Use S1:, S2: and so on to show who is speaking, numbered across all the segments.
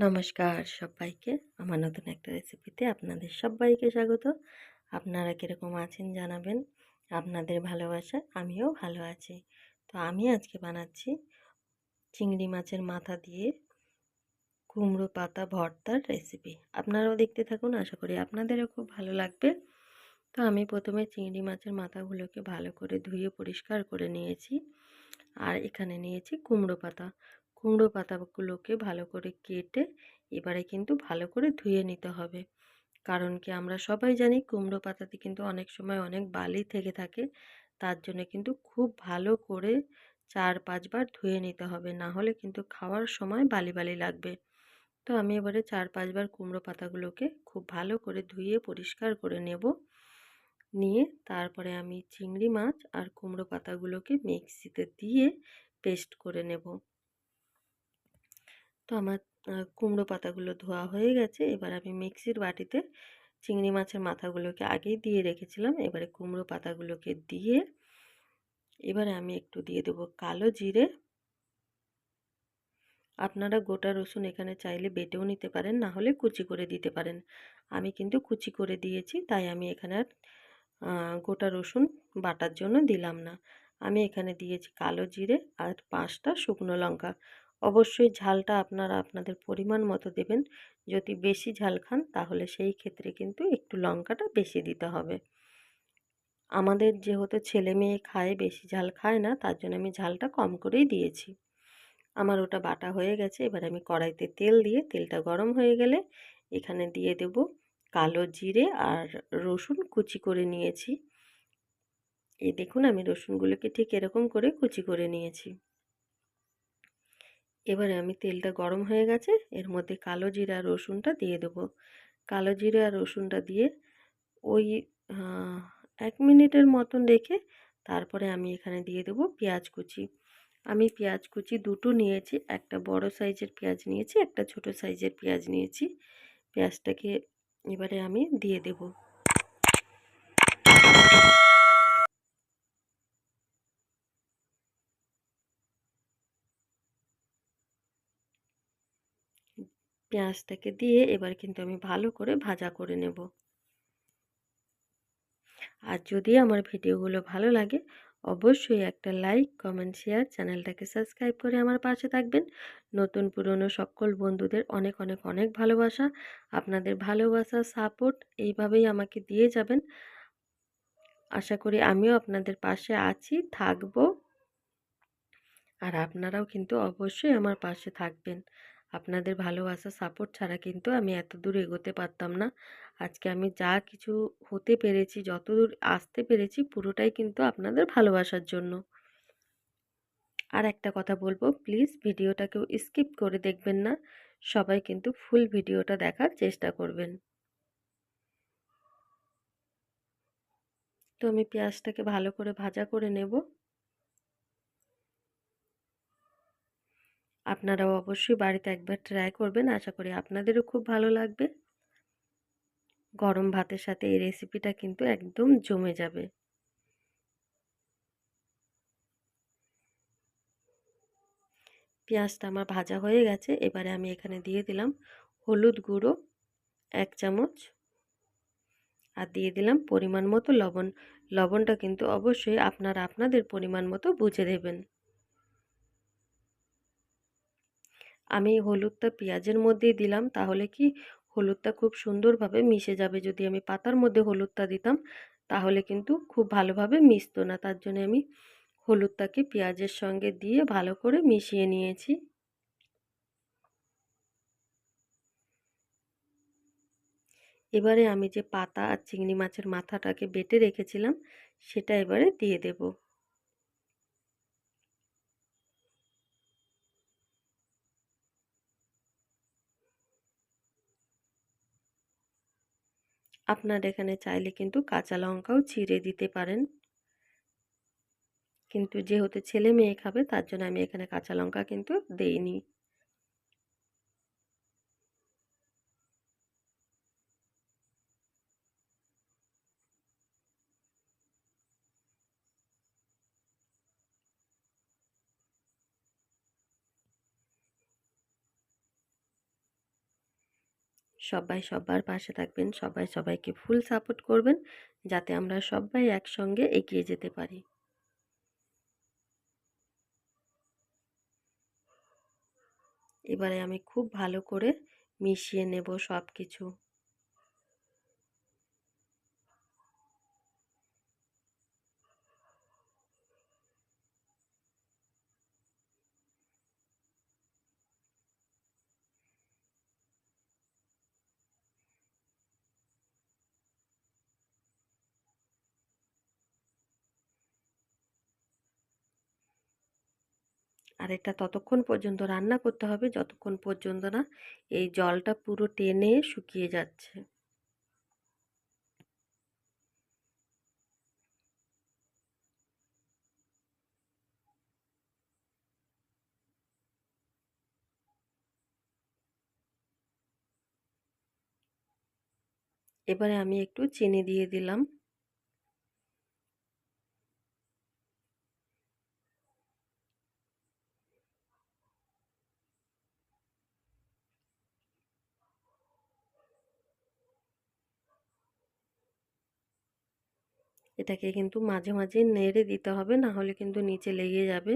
S1: নমস্কার সবাইকে। আমার নতুন একটা রেসিপিতে আপনাদের সবাইকে স্বাগত। আপনারা কীরকম আছেন জানাবেন। আপনাদের ভালোবাসা, আমিও ভালো আছি। তো আমি আজকে বানাচ্ছি চিংড়ি মাছের মাথা দিয়ে কুমড়ো পাতা ভর্তার রেসিপি আপনারাও দেখতে থাকুন, আশা করি আপনাদেরও খুব ভালো লাগবে। তো আমি প্রথমে চিংড়ি মাছের মাথাগুলোকে ভালো করে ধুয়ে পরিষ্কার করে নিয়েছি। আর এখানে নিয়েছি কুমড়ো পাতা। কুমড়ো পাতাগুলোকে ভালো করে কেটে এবারে কিন্তু ভালো করে ধুয়ে নিতে হবে। কারণ কি আমরা সবাই জানি কুমড়ো পাতাতে কিন্তু অনেক সময় অনেক বালি থেকে থাকে। তার জন্য কিন্তু খুব ভালো করে চার পাঁচবার ধুয়ে নিতে হবে। না হলে কিন্তু খাওয়ার সময় বালি বালি লাগবে। তো আমি এবারে চার পাঁচবার কুমড়ো পাতাগুলোকে খুব ভালো করে ধুয়ে পরিষ্কার করে নেব। নিয়ে তারপরে আমি চিংড়ি মাছ আর কুমড়ো পাতাগুলোকে মিক্সিতে দিয়ে পেস্ট করে নেব। তো আমার কুমড়ো পাতাগুলো ধোয়া হয়ে গেছে। এবার আমি মিক্সির বাটিতে চিংড়ি মাছের মাথাগুলোকে আগেই দিয়ে রেখেছিলাম। এবারে কুমড়ো পাতাগুলোকে দিয়ে এবারে আমি একটু দিয়ে দেবো কালো জিরে। আপনারা গোটা রসুন এখানে চাইলে বেটেও নিতে পারেন, না হলে কুচি করে দিতে পারেন। আমি কিন্তু কুচি করে দিয়েছি, তাই আমি এখানে আর গোটা রসুন বাটার জন্য দিলাম না। আমি এখানে দিয়েছি কালো জিরে আর পাঁচটা শুকনো লঙ্কা। অবশ্যই ঝালটা আপনারা আপনাদের পরিমাণ মতো দেবেন। যদি বেশি ঝাল খান, তাহলে সেই ক্ষেত্রে কিন্তু একটু লঙ্কাটা বেশি দিতে হবে। আমাদের যেহেতু ছেলে মেয়ে খায়, বেশি ঝাল খায় না, তার জন্য আমি ঝালটা কম করেই দিয়েছি। আমার ওটা বাটা হয়ে গেছে, এবার আমি কড়াইতে তেল দিয়ে, তেলটা গরম হয়ে গেলে এখানে দিয়ে দেব কালো জিরে আর রসুন কুচি করে নিয়েছি। এই দেখুন, আমি রসুনগুলোকে ঠিক এরকম করে কুচি করে নিয়েছি। এবারে আমি তেলটা গরম হয়ে গেছে, এর মধ্যে কালো জিরা রসুনটা দিয়ে দেবো। কালো জিরা রসুনটা দিয়ে ওই এক মিনিটের মতন রেখে তারপরে আমি এখানে দিয়ে দেবো পেঁয়াজ কুচি। আমি পেঁয়াজ কুচি দুটো নিয়েছি, একটা বড় সাইজের পেঁয়াজ নিয়েছি, একটা ছোট সাইজের পেঁয়াজ নিয়েছি। পেঁয়াজটাকে এবারে আমি দিয়ে দেবো। পেঁয়াজটাকে দিয়ে এবার কিন্তু আমি ভালো করে ভাজা করে নেব। আর যদি আমার ভিডিওগুলো ভালো লাগে, অবশ্যই একটা লাইক, কমেন্ট, শেয়ার, চ্যানেলটাকে সাবস্ক্রাইব করে আমার পাশে থাকবেন। নতুন পুরনো সকল বন্ধুদের অনেক অনেক অনেক ভালোবাসা। আপনাদের ভালোবাসা, সাপোর্ট এইভাবেই আমাকে দিয়ে যাবেন। আশা করি আমিও আপনাদের পাশে আছি, থাকব। আর আপনারাও কিন্তু অবশ্যই আমার পাশে থাকবেন। আপনাদের ভালোবাসা সাপোর্ট ছাড়া কিন্তু আমি এত দূর এগোতে পারতাম না। আজকে আমি যা কিছু হতে পেরেছি যত দূর আসতে পেরেছি, পুরোটাই কিন্তু আপনাদের ভালোবাসার জন্য। আর একটা কথা বলব প্লিজ ভিডিওটা কেউ স্কিপ করে দেখবেন না। সবাই কিন্তু ফুল ভিডিওটা দেখার চেষ্টা করবেন। তো আমি পেঁয়াজটাকে ভালো করে ভাজা করে নেব। আপনারাও অবশ্যই বাড়িতে একবার ট্রাই করবেন। আশা করি আপনাদেরও খুব ভালো লাগবে। গরম ভাতের সাথে এই রেসিপিটা কিন্তু একদম জমে যাবে। পেঁয়াজটা আমার ভাজা হয়ে গেছে। এবারে আমি এখানে দিয়ে দিলাম হলুদ গুঁড়ো, এক চামচ। আর দিয়ে দিলাম পরিমাণ মতো লবণ। লবণটা কিন্তু অবশ্যই আপনারা আপনাদের পরিমাণ মতো বুঝে দেবেন। আমি হলুদটা পেঁয়াজের মধ্যেই দিলাম, তাহলে কি হলুদটা খুব সুন্দরভাবে মিশে যাবে। যদি আমি পাতার মধ্যে হলুদটা দিতাম, তাহলে কিন্তু খুব ভালোভাবে মিশতো না। তার জন্য আমি হলুদটাকে পেঁয়াজের সঙ্গে দিয়ে ভালো করে মিশিয়ে নিয়েছি। এবারে আমি যে পাতা আর চিংড়ি মাছের মাথাটাকে বেটে রেখেছিলাম, সেটা এবারে দিয়ে দেবো। আপনার এখানে চাইলে কিন্তু কাঁচা লঙ্কাও ছিঁড়ে দিতে পারেন। কিন্তু যেহেতু ছেলে মেয়ে খাবে, তার জন্য আমি এখানে কাঁচা লঙ্কা কিন্তু দেইনি। সবাই সবার পাশে থাকবেন, সবাই সবাইকে ফুল সাপোর্ট করবেন, যাতে আমরা সবাই একসঙ্গে এগিয়ে যেতে পারি। এবারে আমি খুব ভালো করে মিশিয়ে নেব সব কিছু আর এটা ততক্ষণ পর্যন্ত রান্না করতে হবে, যতক্ষণ পর্যন্ত না এই জলটা পুরো টেনে শুকিয়ে যাচ্ছে। এবারে আমি একটু চিনি দিয়ে দিলাম। এটাকে কিন্তু মাঝে মাঝে নেড়ে দিতে হবে না হলে কিন্তু নিচে লেগে যাবে।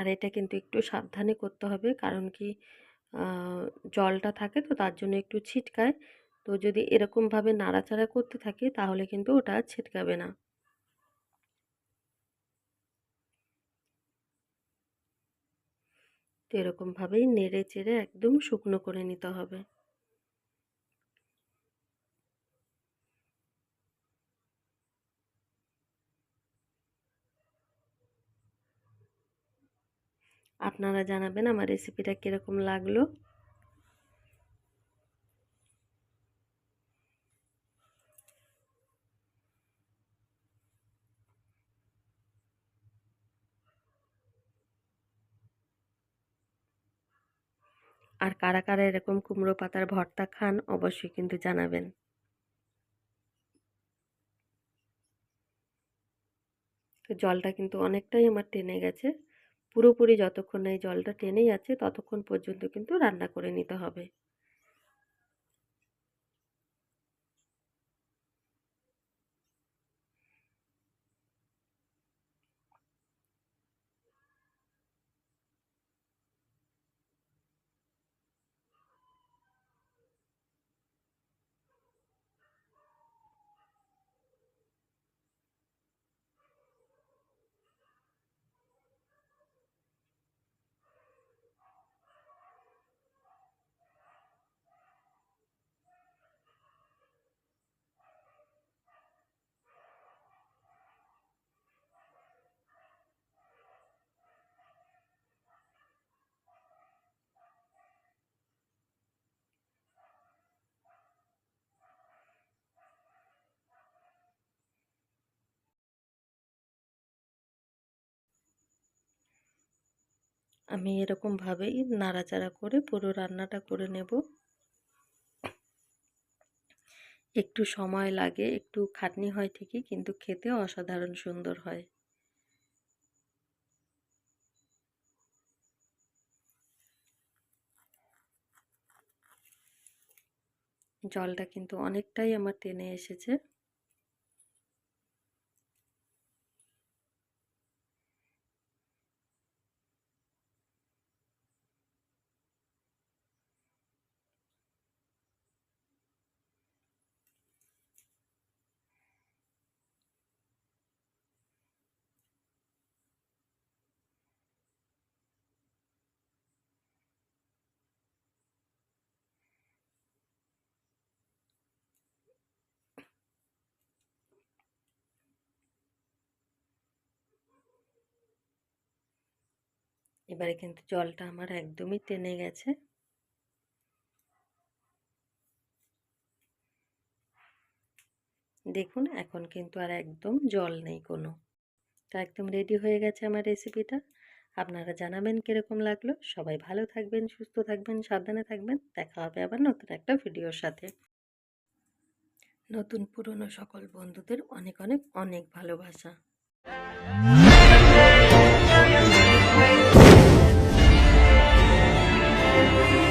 S1: আর এটা কিন্তু একটু সাবধানে করতে হবে। কারণ কি জলটা থাকে তো তার জন্য একটু ছিটকায়। তো যদি এরকমভাবে নাড়াচাড়া করতে থাকি, তাহলে কিন্তু ওটা ছিটকাবে না। তো এরকমভাবেই নেড়ে চেড়ে একদম শুকনো করে নিতে হবে। আপনারা জানাবেন আমার রেসিপিটা কীরকম লাগল। আর কারা কারা এরকম কুমড়ো পাতার ভর্তা খান, অবশ্যই কিন্তু জানাবেন। তো জলটা কিন্তু অনেকটাই আমার টেনে গেছে। পুরোপুরি যতক্ষণ না এই জলটা টেনে যাচ্ছে ততক্ষণ পর্যন্ত কিন্তু রান্না করে নিতে হবে। আমি এরকমভাবেই নাড়াচাড়া করে পুরো রান্নাটা করে নেব। একটু সময় লাগে, একটু খাটনি হয় ঠিকই, কিন্তু খেতে অসাধারণ সুন্দর হয়। জলটা কিন্তু অনেকটাই আমার টেনে এসেছে। এবারে কিন্তু জলটা আমার একদমই টেনে গেছে। দেখুন, এখন কিন্তু আর একদম জল নেই কোনো। তো একদম রেডি হয়ে গেছে আমার রেসিপিটা আপনারা জানাবেন কীরকম লাগল। সবাই ভালো থাকবেন, সুস্থ থাকবেন, সাবধানে থাকবেন। দেখা হবে আবার নতুন একটা ভিডিওর সাথে। নতুন পুরনো সকল বন্ধুদের অনেক অনেক অনেক ভালোবাসা। Thank you.